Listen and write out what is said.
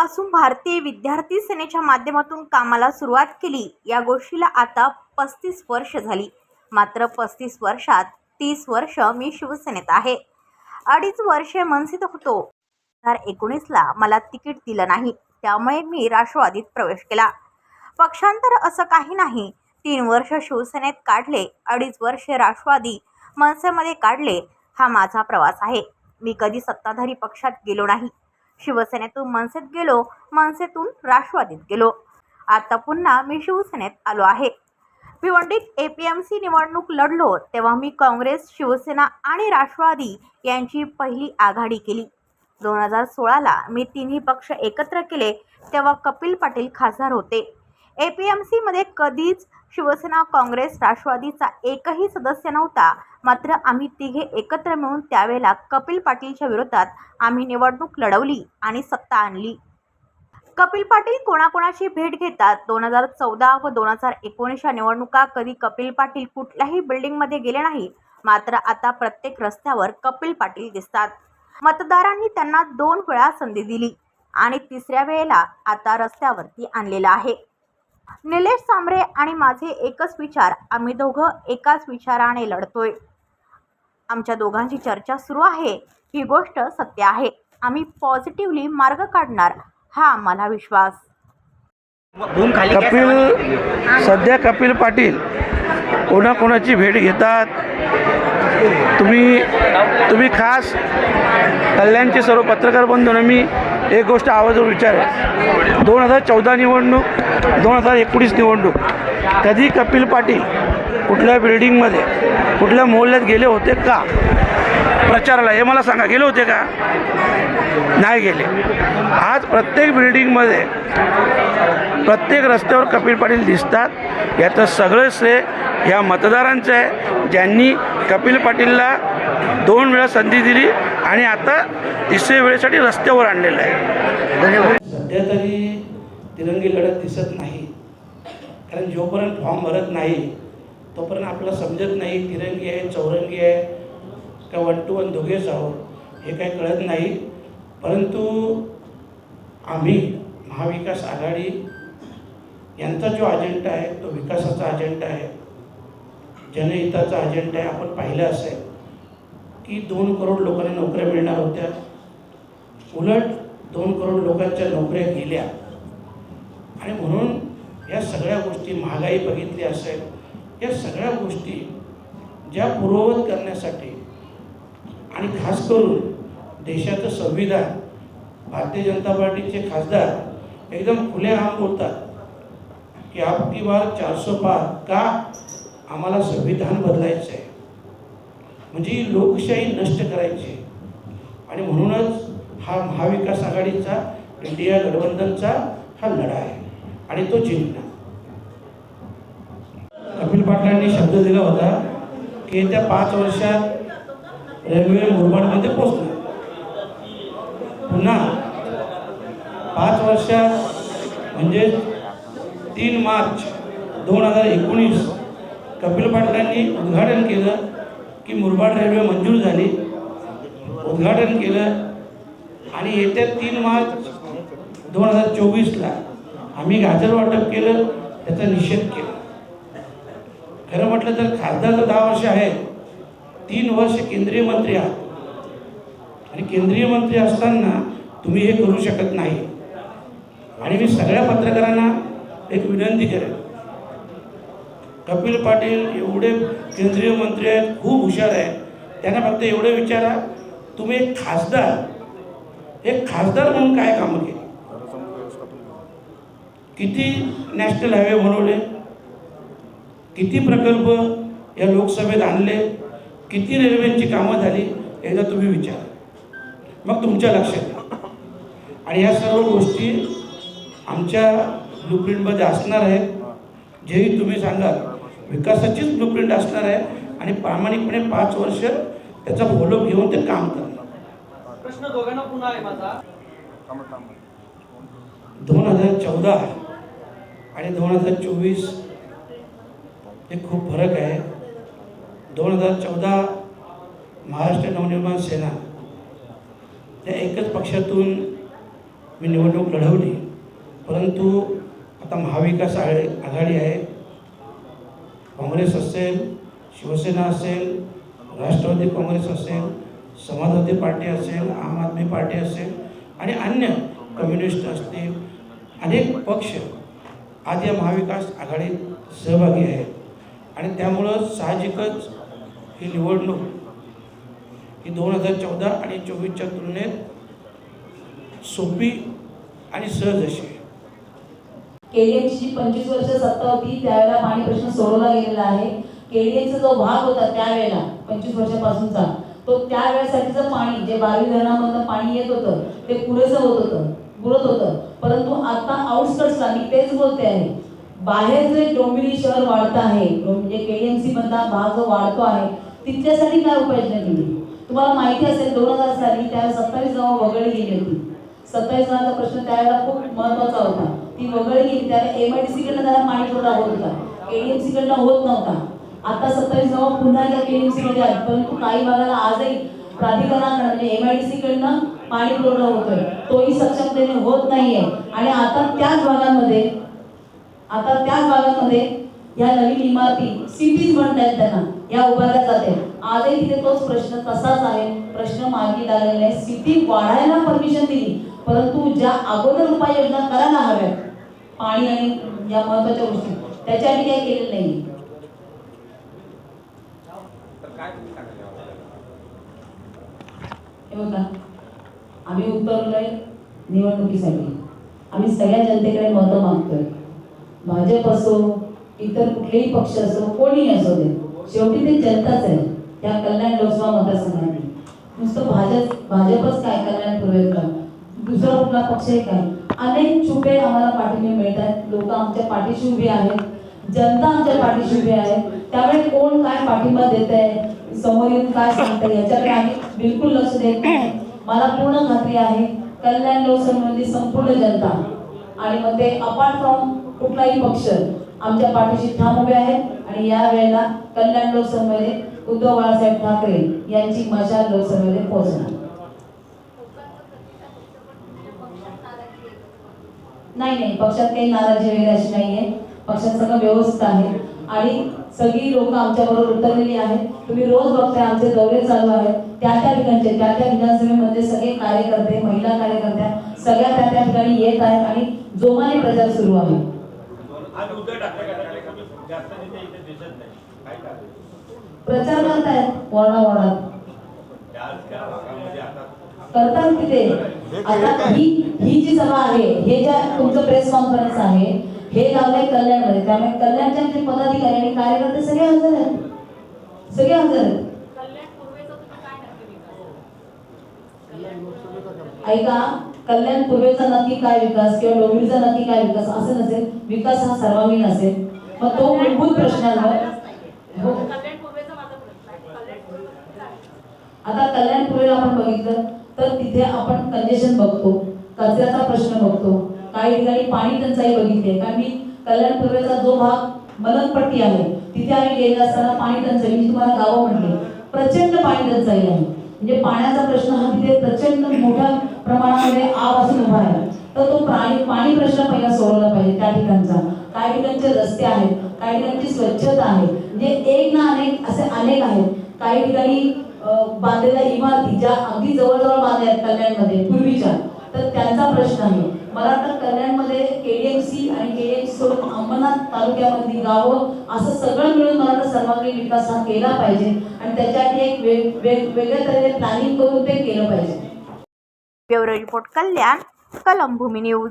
वर्षापासून भारतीय विद्यार्थी सेनेच्या माध्यमातून कामाला सुरुवात केली. या गोष्टीला आता पस्तीस वर्ष झाली. मात्र पस्तीस वर्षात तीस वर्ष मी शिवसेनेत आहे. अडीच वर्षे मनसेत होतो. दोन हजार एकोणीसला मला तिकीट दिलं नाही. त्यामुळे मी राष्ट्रवादीत प्रवेश केला. पक्षांतर असं काही नाही. तीन वर्ष शिवसेनेत काढले. अडीच वर्षे राष्ट्रवादी मनसेमध्ये काढले. हा माझा प्रवास आहे. मी कधी सत्ताधारी पक्षात गेलो नाही. शिवसेनेतून मनसेत गेलो मनसेतून राष्ट्रवादीत गेलो. आता पुन्हा मी शिवसेनेत आलो आहे. भिवंडीत ए पी एम सी निवडणूक लढलो तेव्हा मी काँग्रेस शिवसेना आणि राष्ट्रवादी यांची पहिली आघाडी केली. दोन हजार सोळाला मी तिन्ही पक्ष एकत्र केले तेव्हा कपिल पाटील खासदार होते. ए पी एम सीमध्ये कधीच शिवसेना काँग्रेस राष्ट्रवादीचा एकही सदस्य नव्हता. मात्र आम्ही तिघे एकत्र मिळून त्यावेळेला कपिल पाटीलच्या विरोधात आम्ही निवडणूक लढवली आणि सत्ता आणली. कपिल पाटील कोणाकोणाची भेट घेतात? दोन हजार चौदा व दोन हजार एकोणीसच्या निवडणुका कधी कपिल पाटील कुठल्याही बिल्डिंगमध्ये गेले नाही. मात्र आता प्रत्येक रस्त्यावर कपिल पाटील दिसतात. मतदारांनी त्यांना दोन वेळा संधी दिली आणि तिसऱ्या वेळेला आता रस्त्यावरती आणलेला आहे. निलेश सांबरे आणि माझे एकच विचार. आम्ही दोघं एकाच विचाराने लढतोय. आमच्या दोघांची चर्चा सुरू आहे. ही गोष्ट सत्य आहे. आम्ही पॉझिटिव्हली मार्ग काढणार हा आम्हाला विश्वास. कपिल सध्या कपिल पाटील कोणाकोणाची भेट घेतात? तुम्ही तुम्ही खास कल्याणचे सर्व पत्रकार बंधूंना मी एक गोष्ट आवाजावर आहे दोन हजार चौदा निवडणूक दोन हजार एकोणीस निवडणूक. कधी कपिल पाटील कुठल्या बिल्डिंगमध्ये कुठल्या मोहल्ल्यात गेले होते का? प्रचाराला हे मला सांगा गेले होते का? नाही गेले. आज प्रत्येक बिल्डिंगमध्ये प्रत्येक रस्त्यावर कपिल पाटील दिसतात. याचं सगळं श्रेय ह्या मतदारांचं आहे. ज्यांनी कपिल पाटीलला दोन वेळा संधी दिली आणि आता तिसऱ्या वेळेसाठी रस्त्यावर आणलेलं आहे. सध्या तरी तिरंगी लढत दिसत नाही. कारण जोपर्यंत फॉर्म भरत नाही तोपर्यंत आपल्याला समजत नाही तिरंगी आहे चौरंगी आहे का वन टू वन दोघेच आहोत हे काही कळत नाही. परंतु आम्ही महाविकास आघाडी यांचा जो अजेंडा आहे तो विकासाचा अजेंडा आहे जनहिताचा अजेंडा आहे आपण पाहिलं असेल. की दोन करोड लोकांना नोकऱ्या मिळणार होत्या. उलट दोन करोड लोकांच्या नोकऱ्या गेल्या. आणि म्हणून या सगळ्या गोष्टी महागाई बघितली असेल. या सगळ्या गोष्टी ज्या पूर्ववत करण्यासाठी आणि खास करून देशाचं संविधान भारतीय जनता पार्टीचे खासदार एकदम खुलेआम बोलतात की आपकी बार चारशे पार का आम्हाला संविधान बदलायचं आहे म्हणजे लोकशाही नष्ट करायची. आणि म्हणूनच हा महाविकास आघाडीचा इंडिया गठबंधनचा हा लढा आहे. आणि तो जिंकणार. कपिल पाटलांनी शब्द दिला होता की येत्या पाच वर्षात रेल्वे मुरबाडमध्ये पोचणार पुन्हा पाच वर्षात म्हणजे तीन मार्च दोन हजार एकोणीस कपिल पाटलांनी उद्घाटन केलं. की मुरबाड रेल्वे मंजूर झाली. उद्घाटन केलं. आणि येत्या तीन मार्च दोन हजार चोवीसला आम्ही गाजर वाटप केलं त्याचा निषेध केला. खरं म्हटलं तर खासदार तर दहा वर्ष आहे. तीन वर्ष केंद्रीय मंत्री आहात. आणि केंद्रीय मंत्री असताना तुम्ही हे करू शकत नाही. आणि मी सगळ्या पत्रकारांना एक विनंती करेन. कपिल पाटील एवढे केंद्रीय मंत्री आहेत खूप हुशार आहेत. त्यांना फक्त एवढं विचारा तुम्ही एक खासदार. एक खासदार म्हणून काय कामं केली? किती नॅशनल हायवे बनवले? किती प्रकल्प या लोकसभेत आणले? किती रेल्वेची कामं झाली? एकदा तुम्ही विचारा. मग तुमच्या लक्षात आणि या सर्व गोष्टी आमच्या ब्लूप्रिंटमध्ये असणार आहेत. जेही तुम्ही सांगाल. विकासाचीच ब्लूप्रिंट असणार आहे आणि प्रामाणिकपणे पाच वर्ष त्याचा फॉलो घेऊन ते काम करणार. प्रश्न दोघांना पुन्हा आहे माझा. दोन हजार चौदा आणि दोन हजार चोवीस हे खूप फरक आहे. दोन हजार चौदा महाराष्ट्र नवनिर्माण सेना त्या एकच पक्षातून मी निवडणूक लढवली. परंतु आता महाविकास आघाडी आहे. काँग्रेस असेल शिवसेना असेल राष्ट्रवादी काँग्रेस असेल समाजवादी पार्टी असेल आम आदमी पार्टी असेल आणि अन्य कम्युनिस्ट असतील अनेक पक्ष आज या महाविकास आघाडीत सहभागी आहेत. आणि त्यामुळं साहजिकच ही निवडणूक ही दोन हजार चौदा आणि चोवीसच्या तुलनेत सोपी आणि सहज अशी. केडीएमची जी पंचवीस वर्ष सत्ता होती त्यावेळेला पाणी प्रश्न सोडवला गेलेला आहे. केडीएमचा जो भाग होता त्यावेळेला पंचवीस वर्षापासूनचा तो त्यावेळेसाठीचं पाणी जे बारवी धरणामधनं पाणी येत होतं ते पुरेसं होत होतं पुरत होतं. परंतु आता आउटस्कट्सला मी तेच बोलते आहे. बाहेर जे डोंबिवली शहर वाढत आहे म्हणजे केडीएमसी मधला भाग जो वाढतो आहे तिथल्यासाठी काय उपाययोजना केली? तुम्हाला माहिती असेल दोन हजार साली त्यावेळेस सत्तावीस गावं वगळली गेली होती. सत्तावीस जणांचा प्रश्न त्यावेळेला खूप महत्त्वाचा होता. ती वगळली गेली. त्याला एम आय डी सीकडनं त्याला पाणी पुरवठा होत होता. एडीएमसी कडनं होत नव्हता. आता सत्तावीस जवळ पुन्हा एकदा केडीएमसी मध्ये आली. परंतु काही भागाला आजही प्राधिकरणाकडनं म्हणजे एम आय डी सी कडनं पाणी पुरवठा होतोय तोही सक्षमतेने होत नाहीये. आणि आता त्याच भागांमध्ये आता त्याच भागांमध्ये या नवीन इमारती सिटीज म्हणतात त्यांना या उभारल्या जाते आजही तिथे तोच प्रश्न तसाच आहे. प्रश्न मागे लागलेला आहे. सिटी वाढायला परमिशन दिली. परंतु ज्या अगोदर उपाययोजना करायला हव्यात पाणी आणि या महत्त्वाच्या गोष्टी त्याच्यासाठी काही केलेलं नाही. हे बघा आम्ही उतरलोय निवडणुकीसाठी. आम्ही सगळ्या जनतेकडे मतं मागतोय. भाजप असो इतर कुठलेही पक्ष असो कोणी असो दे शेवटी ते जनताच आहे. त्या कल्याण लोकसभा मतदारसंघात नुसतं भाजप भाजपच काय कल्याण पुरवेल का? दुसरा कुठला पक्ष आहे अनेक छुपे आम्हाला पाठिंबे मिळतात. लोक आमच्या पाठीशी उभी आहेत. जनता आमच्या पाठीशी उभी आहे. त्यामुळे कोण काय पाठिंबा देत आहे समोर येऊन काय सांगतंय? याच्याकडे आम्ही बिलकुल लक्ष देत नाही. मला पूर्ण खात्री आहे कल्याण लोकसंबंधी संपूर्ण जनता आणि मग ते अपार्ट फ्रॉम कुठलाही पक्ष आमच्या पाठीशी ठाम उभे आहेत. आणि या वेळेला कल्याण लोकसभेमध्ये उद्धव बाळासाहेब ठाकरे यांची मशाल लोकसभेमध्ये पोहोचणार. नाही नाही पक्षात काही नाराजी वगैरे अशी नाहीये. पक्षात सगळं व्यवस्थित आहे. आणि सगळी लोक आमच्या बरोबर उतरलेली आहेत. तुम्ही रोज बघताय आमचे दौरे चालू आहेत. त्या त्या ठिकाणचे त्या त्या विधानसभेमध्ये सगळे कार्यकर्ते महिला कार्यकर्त्या सगळ्या त्या त्या ठिकाणी येत आहेत आणि जोमाने प्रचार सुरू आहे. नाही. प्रचार करतायत वॉर्डा वॉर्डात करतात तिथे. आता ही ही जी सभा आहे हे ज्या तुमचं प्रेस कॉन्फरन्स आहे हे लावलंय कल्याणमध्ये. त्यामुळे कल्याणच्या जे पदाधिकारी आणि कार्यकर्ते सगळे हजर आहेत. सगळे हजर आहेत. ऐका कल्याण पूर्वेचा नक्की काय विकास किंवा डोंबिवलीचा नक्की काय विकास असं नसेल विकास हा सर्वांगीण असेल. मग तो मूलभूत प्रश्नांवर हो. आता कल्याण पूर्वेला आपण बघितलं तर तिथे आपण कंजेशन बघतो कचऱ्याचा प्रश्न बघतो. काही ठिकाणी पाणी टंचाई बघितली कारण मी कल्याण पूर्वेचा जो भाग मलनपट्टी आहे तिथे आम्ही गेले असताना पाणी टंचाई मी तुम्हाला गावं म्हणले प्रचंड पाणी टंचाई आहे. म्हणजे पाण्याचा प्रश्न हा तिथे प्रचंड मोठ्या प्रमाणामध्ये आ असून उभा आहे. तर तो प्राणी पाणी प्रश्न पहिला सोडवला पाहिजे त्या ठिकाणचा. काही ठिकाणचे रस्ते आहेत काही ठिकाणची स्वच्छता आहे. म्हणजे एक ना अनेक असे अनेक आहेत. काही ठिकाणी बांधलेल्या इमारती ज्या अगदी जवळजवळ बांधल्या आहेत कल्याणमध्ये पूर्वीच्या. तर त्यांचा प्रश्न आहे. मला वाटतं कल्याणमध्ये केडीएमसी आणि केडीएमसी सोडून अंबरनाथ तालुक्यामधली गावं असं सगळं मिळून मला वाटतं सर्वांगीण विकास हा केला पाहिजे. आणि त्याच्यासाठी एक वेग वेग वेगळ्या तऱ्हेने प्लॅनिंग करून ते केलं पाहिजे. ब्युरो रिपोर्ट कल्याण कलम भूमी न्यूज.